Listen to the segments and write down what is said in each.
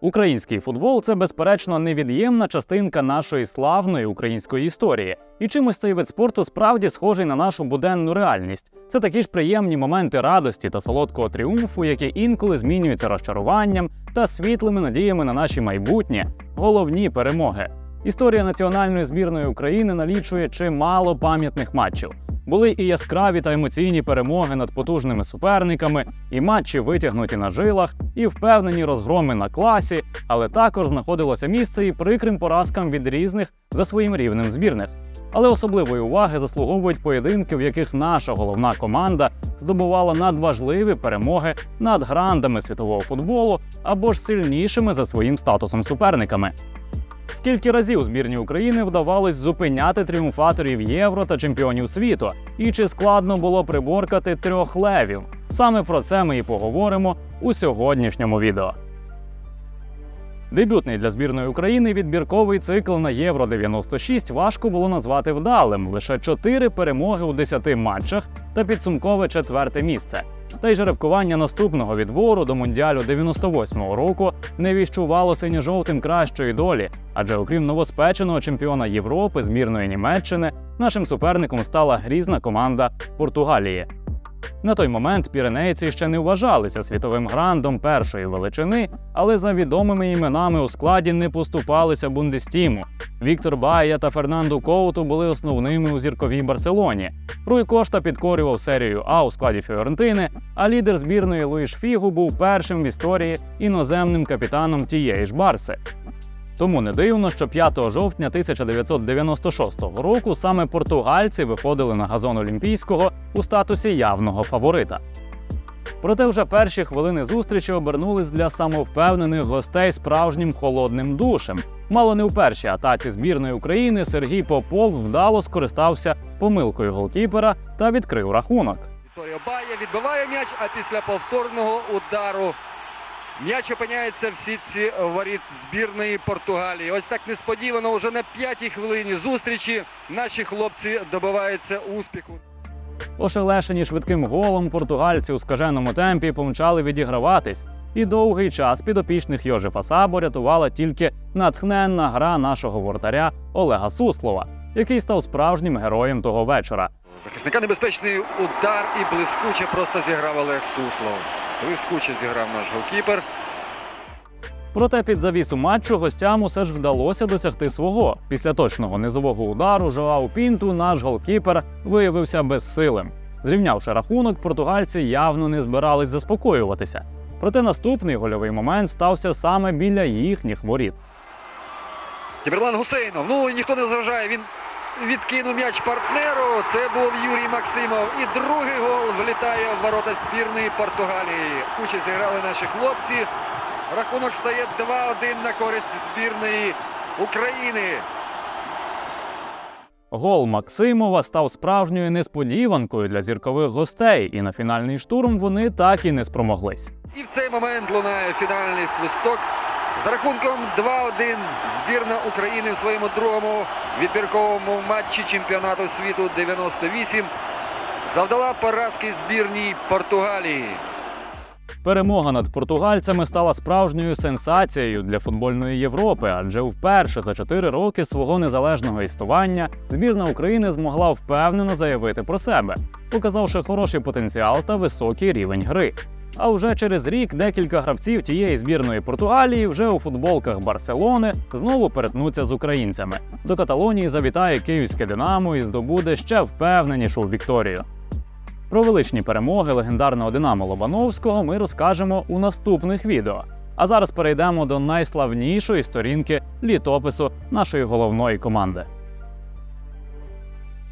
Український футбол це безперечно невід'ємна частинка нашої славної української історії, і чимось цей вид спорту справді схожий на нашу буденну реальність. Це такі ж приємні моменти радості та солодкого тріумфу, які інколи змінюються розчаруванням та світлими надіями на наші майбутнє, головні перемоги. Історія національної збірної України налічує чимало пам'ятних матчів. Були і яскраві та емоційні перемоги над потужними суперниками, і матчі витягнуті на жилах, і впевнені розгроми на класі, але також знаходилося місце і прикрим поразкам від різних за своїм рівнем збірних. Але особливої уваги заслуговують поєдинки, в яких наша головна команда здобувала надважливі перемоги над грандами світового футболу або ж сильнішими за своїм статусом суперниками. Скільки разів збірні України вдавалось зупиняти тріумфаторів євро та чемпіонів світу, і чи складно було приборкати трьох левів? Саме про це ми і поговоримо у сьогоднішньому відео. Дебютний для збірної України відбірковий цикл на Євро 96 важко було назвати вдалим. Лише 4 перемоги у 10 матчах та підсумкове четверте місце. Та й жеребкування наступного відбору до мундіалю 98-го року не віщувало синьо-жовтим кращої долі, адже окрім новоспеченого чемпіона Європи збірної Німеччини, нашим суперником стала грізна команда Португалії. На той момент піренейці ще не вважалися світовим грандом першої величини, але за відомими іменами у складі не поступалися Бундестіму. Віктор Бая та Фернандо Коуту були основними у зірковій Барселоні. Руй Кошта підкорював серію А у складі Фіорентини, а лідер збірної Луїш Фігу був першим в історії іноземним капітаном тієї ж Барси. Тому не дивно, що 5 жовтня 1996 року саме португальці виходили на газон Олімпійського у статусі явного фаворита. Проте вже перші хвилини зустрічі обернулись для самовпевнених гостей справжнім холодним душем. Мало не в першій атаці збірної України Сергій Попов вдало скористався помилкою голкіпера та відкрив рахунок. Вікторія Бая відбиває м'яч, а після повторного удару м'яч опиняється в сітці воріт збірної Португалії. Ось так несподівано, вже на п'ятій хвилині зустрічі наші хлопці добиваються успіху. Ошелешені швидким голом португальці у скаженому темпі помчали відіграватись, і довгий час підопічних Йожефа Сабо рятувала тільки натхненна гра нашого воротаря Олега Суслова, який став справжнім героєм того вечора. Захисника небезпечний удар і блискуче просто зіграв Олег Суслов. Блискуче зіграв наш голкіпер. Проте під завісу матчу гостям усе ж вдалося досягти свого. Після точного низового удару Жоау Пінту наш голкіпер виявився безсилим. Зрівнявши рахунок, португальці явно не збирались заспокоюватися. Проте наступний гольовий момент стався саме біля їхніх воріт. Тіберлан Гусейнов. Ну ніхто не заважає. Він відкинув м'яч партнеру. Це був Юрій Максимов. І другий гол влітає в ворота збірної Португалії. Кучі зіграли наші хлопці. Рахунок стає 2-1 на користь збірної України. Гол Максимова став справжньою несподіванкою для зіркових гостей, і на фінальний штурм вони так і не спромоглись. І в цей момент лунає фінальний свисток. З рахунком 2-1 збірна України в своєму другому відбірковому матчі чемпіонату світу 98 завдала поразки збірній Португалії. Перемога над португальцями стала справжньою сенсацією для футбольної Європи, адже вперше за 4 роки свого незалежного існування збірна України змогла впевнено заявити про себе, показавши хороший потенціал та високий рівень гри. А вже через рік декілька гравців тієї збірної Португалії вже у футболках Барселони знову перетнуться з українцями. До Каталонії завітає київське Динамо і здобуде ще впевненішу Вікторію. Про величні перемоги легендарного Динамо Лобановського ми розкажемо у наступних відео. А зараз перейдемо до найславнішої сторінки літопису нашої головної команди.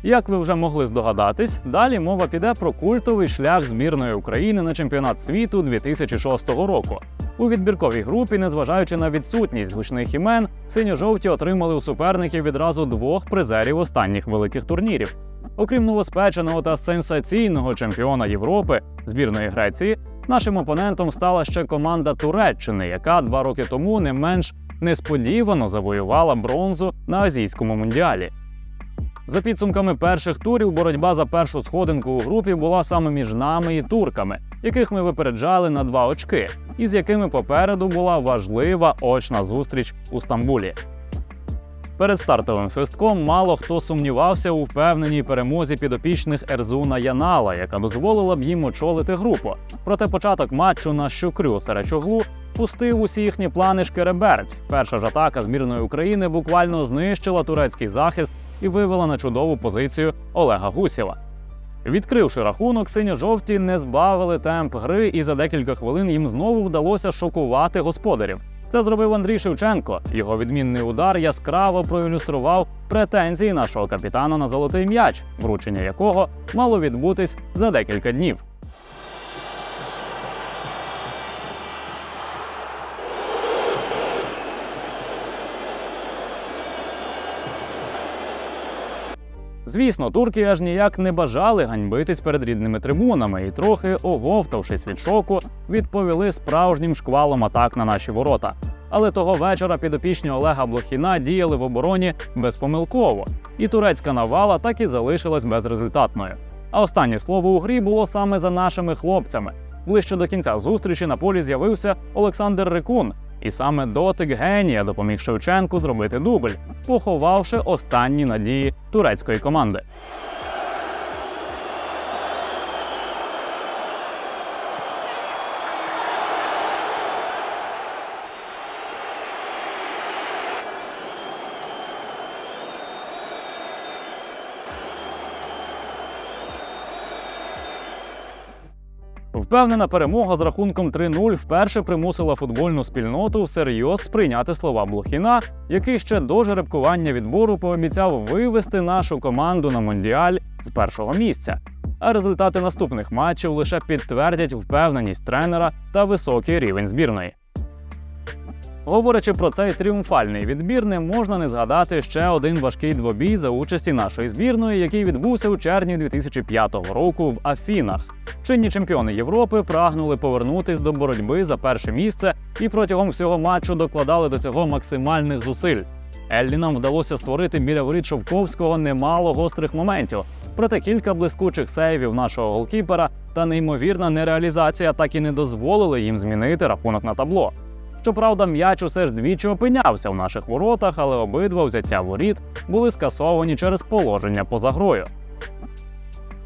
Як ви вже могли здогадатись, далі мова піде про культовий шлях збірної України на чемпіонат світу 2006 року. У відбірковій групі, незважаючи на відсутність гучних імен, синьо-жовті отримали у суперників відразу двох призерів останніх великих турнірів. Окрім новоспеченого та сенсаційного чемпіона Європи збірної Греції, нашим опонентом стала ще команда Туреччини, яка два роки тому не менш несподівано завоювала бронзу на азійському мундіалі. За підсумками перших турів, боротьба за першу сходинку у групі була саме між нами і турками. яких ми випереджали на два очки, і з якими попереду була важлива очна зустріч у Стамбулі. Перед стартовим свистком мало хто сумнівався у впевненій перемозі підопічних Ерзуна Янала, яка дозволила б їм очолити групу. Проте початок матчу на щукрю Серечоглу пустив усі їхні плани шкереберть. Перша ж атака збірної України буквально знищила турецький захист і вивела на чудову позицію Олега Гусєва. Відкривши рахунок, синьо-жовті не збавили темп гри, і за декілька хвилин їм знову вдалося шокувати господарів. Це зробив Андрій Шевченко. Його відмінний удар яскраво проілюстрував претензії нашого капітана на золотий м'яч, вручення якого мало відбутись за декілька днів. Звісно, турки аж ніяк не бажали ганьбитись перед рідними трибунами і трохи оговтавшись від шоку, відповіли справжнім шквалом атак на наші ворота. Але того вечора підопічні Олега Блохіна діяли в обороні безпомилково, і турецька навала так і залишилась безрезультатною. А останнє слово у грі було саме за нашими хлопцями. Ближче до кінця зустрічі на полі з'явився Олександр Рикун, і саме дотик генія допоміг Шевченку зробити дубль, поховавши останні надії турецької команди. Впевнена перемога з рахунком 3-0 вперше примусила футбольну спільноту всерйоз сприйняти слова Блохіна, який ще до жеребкування відбору пообіцяв вивести нашу команду на мондіаль з першого місця. А результати наступних матчів лише підтвердять впевненість тренера та високий рівень збірної. Говорячи про цей тріумфальний відбір, не можна не згадати ще один важкий двобій за участі нашої збірної, який відбувся у червні 2005 року в Афінах. Чинні чемпіони Європи прагнули повернутись до боротьби за перше місце і протягом всього матчу докладали до цього максимальних зусиль. Еллі нам вдалося створити біля воріт Шовковського немало гострих моментів, проте кілька блискучих сейвів нашого голкіпера та неймовірна нереалізація так і не дозволили їм змінити рахунок на табло. Щоправда, м'яч усе ж двічі опинявся в наших воротах, але обидва взяття воріт були скасовані через положення поза грою.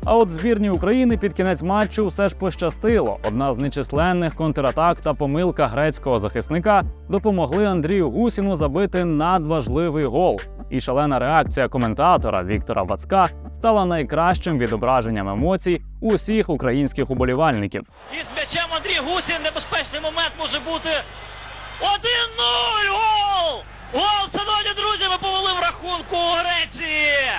А от збірні України під кінець матчу все ж пощастило. Одна з нечисленних контратак та помилка грецького захисника допомогли Андрію Гусіну забити надважливий гол. І шалена реакція коментатора Віктора Вацка стала найкращим відображенням емоцій усіх українських уболівальників. І з м'ячем Андрій Гусін. Небезпечний момент може бути. 1-0! Гол! Гол, шановні друзі, ми повели в рахунку у Греції.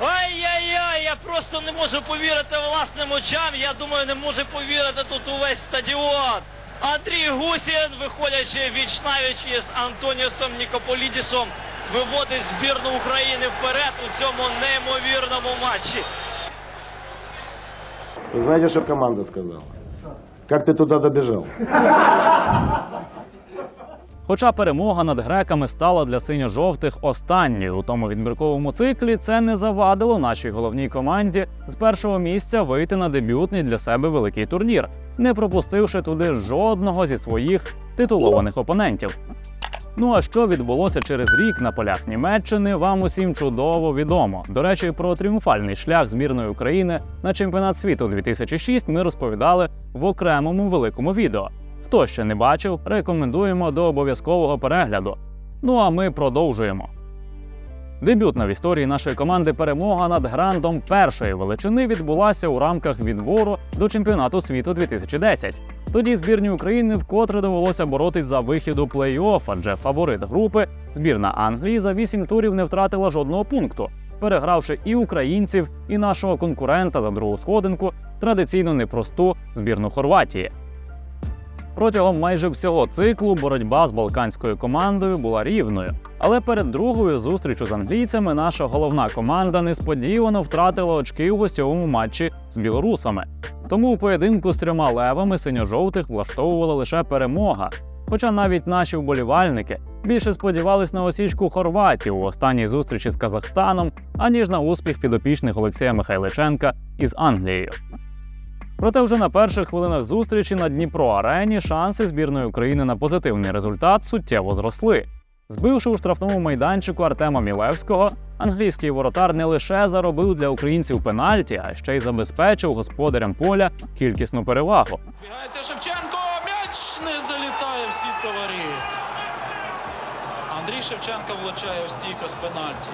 Ай-яй-яй, я просто не можу повірити власним очам. Я думаю, не може повірити тут увесь стадіон. Андрій Гусін, виходячи віч навіч із Антоніусом Нікополідісом, виводить збірну України вперед у цьому неймовірному матчі. Вы знаете, что команда сказала? Как ты туда добежал? Хоча перемога над греками стала для синьо-жовтих останньою у тому відбірковому циклі, це не завадило нашій головній команді з першого місця вийти на дебютний для себе великий турнір, не пропустивши туди жодного зі своїх титулованих опонентів. Ну а що відбулося через рік на полях Німеччини, вам усім чудово відомо. До речі, про тріумфальний шлях збірної України на чемпіонат світу 2006 ми розповідали в окремому великому відео. Хто ще не бачив, рекомендуємо до обов'язкового перегляду. Ну а ми продовжуємо. Дебютна в історії нашої команди перемога над грандом першої величини відбулася у рамках відбору до чемпіонату світу 2010. Тоді збірні України вкотре довелося боротись за вихід у плей-офф, адже фаворит групи збірна Англії за вісім турів не втратила жодного пункту, перегравши і українців, і нашого конкурента за другу сходинку традиційно непросту збірну Хорватії. Протягом майже всього циклу боротьба з балканською командою була рівною. Але перед другою зустрічю з англійцями наша головна команда несподівано втратила очки у гостьовому матчі з білорусами. Тому у поєдинку з трьома левами синьо-жовтих влаштовувала лише перемога. Хоча навіть наші вболівальники більше сподівались на осічку Хорватів у останній зустрічі з Казахстаном, аніж на успіх підопічних Олексія Михайличенка із Англією. Проте вже на перших хвилинах зустрічі на Дніпро арені шанси збірної України на позитивний результат суттєво зросли. Збивши у штрафному майданчику Артема Мілевського, англійський воротар не лише заробив для українців пенальті, а ще й забезпечив господарям поля кількісну перевагу. Збігається Шевченко. М'яч не залітає в сітку. Андрій Шевченко влучає в стійку з пенальті.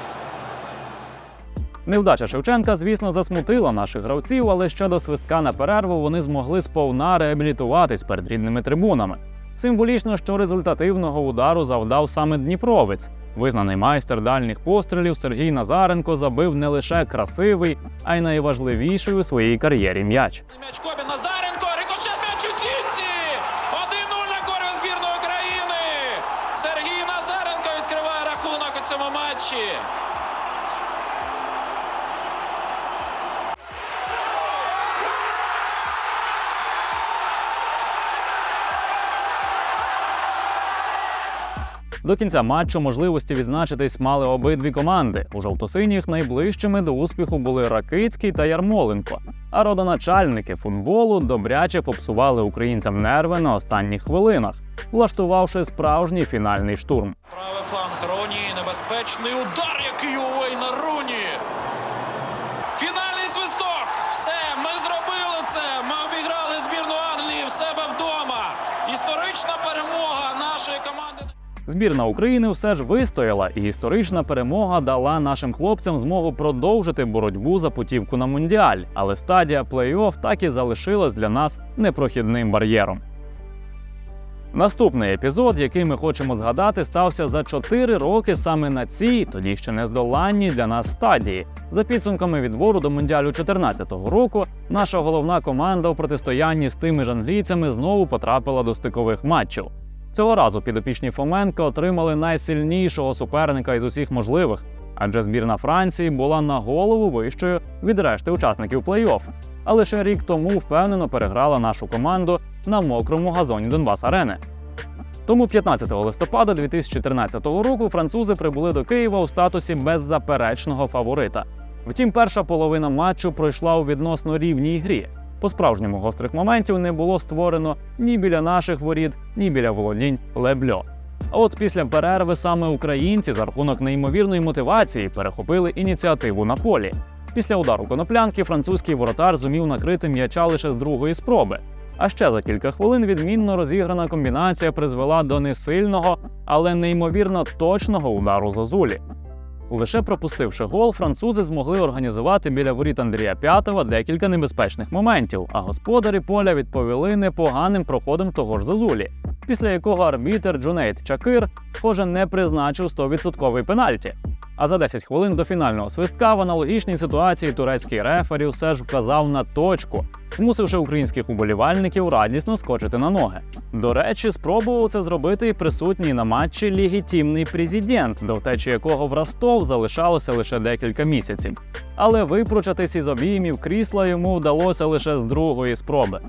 Невдача Шевченка, звісно, засмутила наших гравців, але ще до свистка на перерву вони змогли сповна реабілітуватись перед рідними трибунами. Символічно, що результативного удару завдав саме Дніпровець. Визнаний майстер дальніх пострілів Сергій Назаренко забив не лише красивий, а й найважливіший у своїй кар'єрі м'яч. М'яч Кобі Назаренко. Рикошет м'яч у сітці. 1-0 на користь збірної України. Сергій Назаренко відкриває рахунок у цьому матчі. До кінця матчу можливості відзначитись мали обидві команди. У жовтосиніх найближчими до успіху були Ракицький та Ярмоленко. А родоначальники футболу добряче попсували українцям нерви на останніх хвилинах, влаштувавши справжній фінальний штурм. Правий фланг Роні. Небезпечний удар, який у Вейна Руні. Фінальний свисток. Збірна України все ж вистояла, і історична перемога дала нашим хлопцям змогу продовжити боротьбу за путівку на мундіаль. Але стадія плей-офф так і залишилась для нас непрохідним бар'єром. Наступний епізод, який ми хочемо згадати, стався за 4 роки саме на цій, тоді ще нездоланній для нас стадії. За підсумками відбору до мундіалю 2014 року, наша головна команда у протистоянні з тими ж англійцями знову потрапила до стикових матчів. Цього разу підопічні Фоменка отримали найсильнішого суперника із усіх можливих, адже збірна Франції була на голову вищою від решти учасників плей-офф. А лише рік тому впевнено переграла нашу команду на мокрому газоні Донбас Арени. Тому 15 листопада 2013 року французи прибули до Києва у статусі беззаперечного фаворита. Втім, перша половина матчу пройшла у відносно рівній грі. По-справжньому гострих моментів не було створено ні біля наших воріт, ні біля володінь Лебльо. А от після перерви саме українці за рахунок неймовірної мотивації перехопили ініціативу на полі. Після удару коноплянки французький воротар зумів накрити м'яча лише з другої спроби. А ще за кілька хвилин відмінно розіграна комбінація призвела до несильного, але неймовірно точного удару Зозулі. Лише пропустивши гол, французи змогли організувати біля воріт Андрія П'ятова декілька небезпечних моментів, а господарі поля відповіли непоганим проходом того ж Зозулі, після якого арбітер Джунейт Чакир, схоже, не призначив 100% пенальті. А за 10 хвилин до фінального свистка в аналогічній ситуації турецький рефері все ж вказав на точку, змусивши українських уболівальників радісно скочити на ноги. До речі, спробував це зробити і присутній на матчі легітимний президент, до втечі якого в Ростов залишалося лише декілька місяців. Але випручатись із обіймів крісла йому вдалося лише з другої спроби.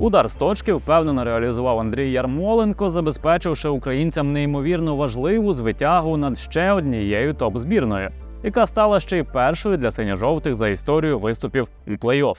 Удар з точки впевнено реалізував Андрій Ярмоленко, забезпечивши українцям неймовірно важливу звитягу над ще однією топ-збірною, яка стала ще й першою для синьо-жовтих за історію виступів у плей-офф.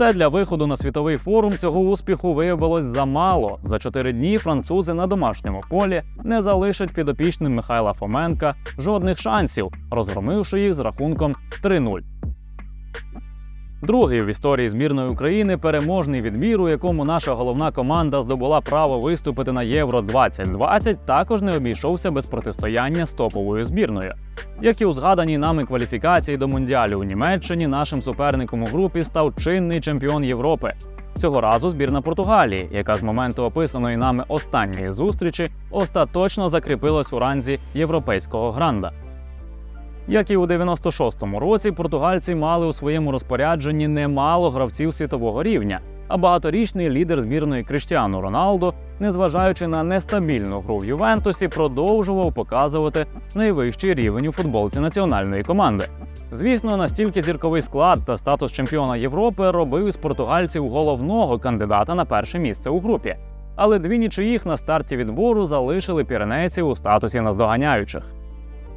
Проте для виходу на світовий форум цього успіху виявилось замало. За чотири дні французи на домашньому полі не залишать підопічним Михайла Фоменка жодних шансів, розгромивши їх з рахунком 3-0. Другий в історії збірної України переможний відбір, у якому наша головна команда здобула право виступити на Євро 2020, також не обійшовся без протистояння з топовою збірною. Як і у згаданій нами кваліфікації до мундіалю у Німеччині, нашим суперником у групі став чинний чемпіон Європи. Цього разу збірна Португалії, яка з моменту описаної нами останньої зустрічі остаточно закріпилась у ранзі європейського гранда. Як і у 96-му році, португальці мали у своєму розпорядженні немало гравців світового рівня, а багаторічний лідер збірної Криштіану Роналдо незважаючи на нестабільну гру в Ювентусі, продовжував показувати найвищий рівень у футболці національної команди. Звісно, настільки зірковий склад та статус чемпіона Європи робив із португальців головного кандидата на перше місце у групі. Але дві нічиїх на старті відбору залишили піренейців у статусі наздоганяючих.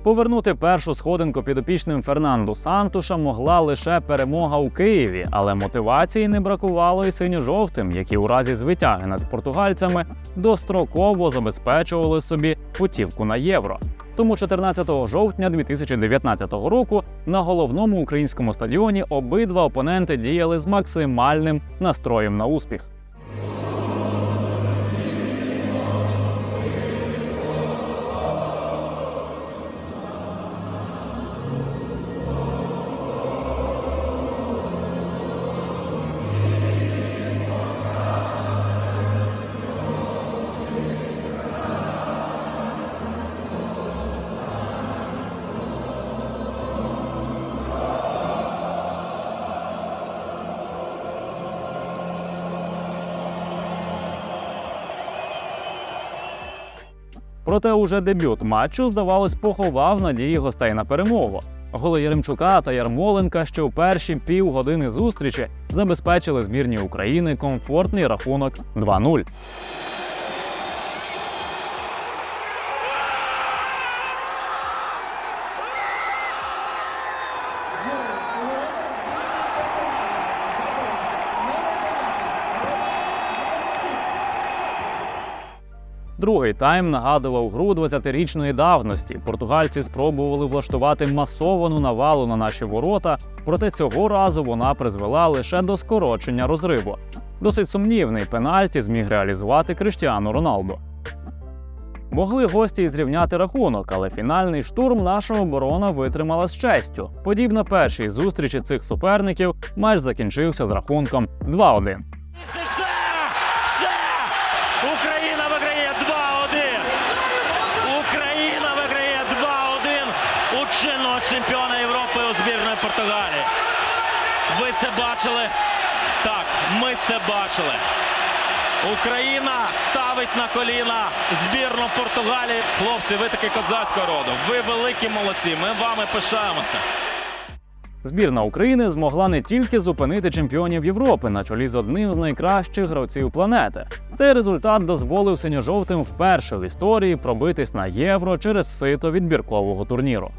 Повернути першу сходинку підопічним Фернанду Сантуша могла лише перемога у Києві, але мотивації не бракувало і синьо-жовтим, які у разі звитяги над португальцями достроково забезпечували собі путівку на євро. Тому 14 жовтня 2019 року на головному українському стадіоні обидва опоненти діяли з максимальним настроєм на успіх. Проте уже дебют матчу, здавалось, поховав надії гостей на перемогу. Голи Яремчука та Ярмоленка ще у перші півгодини зустрічі забезпечили збірні України комфортний рахунок 2-0. Другий тайм нагадував гру 20-річної давності. Португальці спробували влаштувати масовану навалу на наші ворота, проте цього разу вона призвела лише до скорочення розриву. Досить сумнівний пенальті зміг реалізувати Криштіану Роналдо. Могли гості зрівняти рахунок, але фінальний штурм наша оборона витримала з честю. Подібно першій зустрічі цих суперників, матч закінчився з рахунком 2-1. Все! Все! Україна виграє 2-1! Україна виграє 2-1 у чинного чемпіона Європи у збірної Португалії. Ви це бачили? Так, ми це бачили. Україна ставить на коліна збірну Португалії. Хлопці, ви таки козацького роду. Ви великі молодці. Ми вами пишаємося. Збірна України змогла не тільки зупинити чемпіонів Європи на чолі з одним з найкращих гравців планети. Цей результат дозволив синьо-жовтим вперше в історії пробитись на євро через сито відбіркового турніру.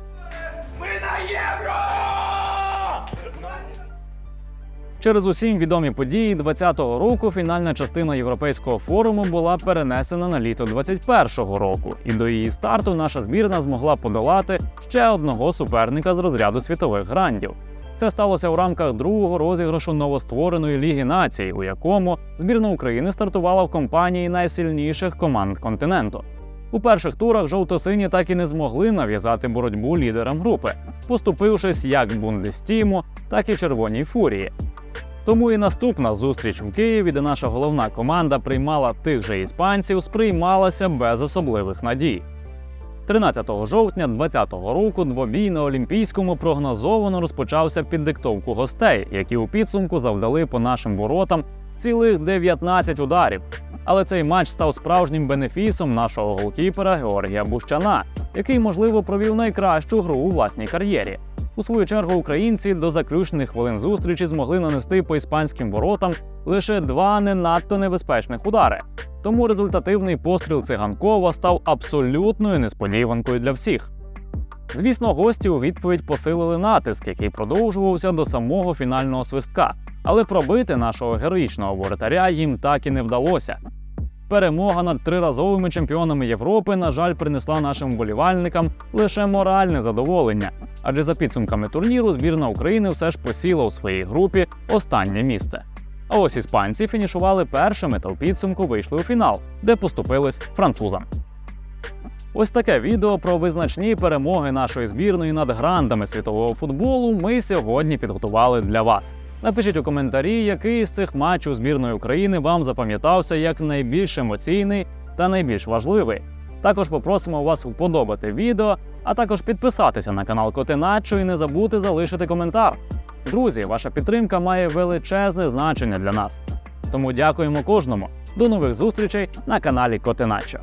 Через усім відомі події 2020 року фінальна частина європейського форуму була перенесена на літо 2021 року, і до її старту наша збірна змогла подолати ще одного суперника з розряду світових грандів. Це сталося у рамках другого розіграшу новоствореної Ліги націй, у якому збірна України стартувала в компанії найсильніших команд континенту. У перших турах жовто-сині так і не змогли нав'язати боротьбу лідерам групи, поступившись як Бундестіму, так і Червоній фурії. Тому і наступна зустріч в Києві, де наша головна команда приймала тих же іспанців, сприймалася без особливих надій. 13 жовтня 2020 року двобій на Олімпійському прогнозовано розпочався під диктовку гостей, які у підсумку завдали по нашим воротам цілих 19 ударів. Але цей матч став справжнім бенефісом нашого голкіпера Георгія Бущана, який, можливо, провів найкращу гру у власній кар'єрі. У свою чергу українці до заключних хвилин зустрічі змогли нанести по іспанським воротам лише два не надто небезпечних удари. Тому результативний постріл циганкова став абсолютною несподіванкою для всіх. Звісно, гості у відповідь посилили натиск, який продовжувався до самого фінального свистка, але пробити нашого героїчного воротаря їм так і не вдалося. Перемога над триразовими чемпіонами Європи, на жаль, принесла нашим вболівальникам лише моральне задоволення, адже за підсумками турніру збірна України все ж посіла у своїй групі останнє місце. А ось іспанці фінішували першими та у підсумку вийшли у фінал, де поступились французам. Ось таке відео про визначні перемоги нашої збірної над грандами світового футболу ми сьогодні підготували для вас. Напишіть у коментарі, який з цих матчів збірної України вам запам'ятався як найбільш емоційний та найбільш важливий. Також попросимо вас вподобати відео, а також підписатися на канал Котиначо і не забути залишити коментар. Друзі, ваша підтримка має величезне значення для нас. Тому дякуємо кожному. До нових зустрічей на каналі Котиначо.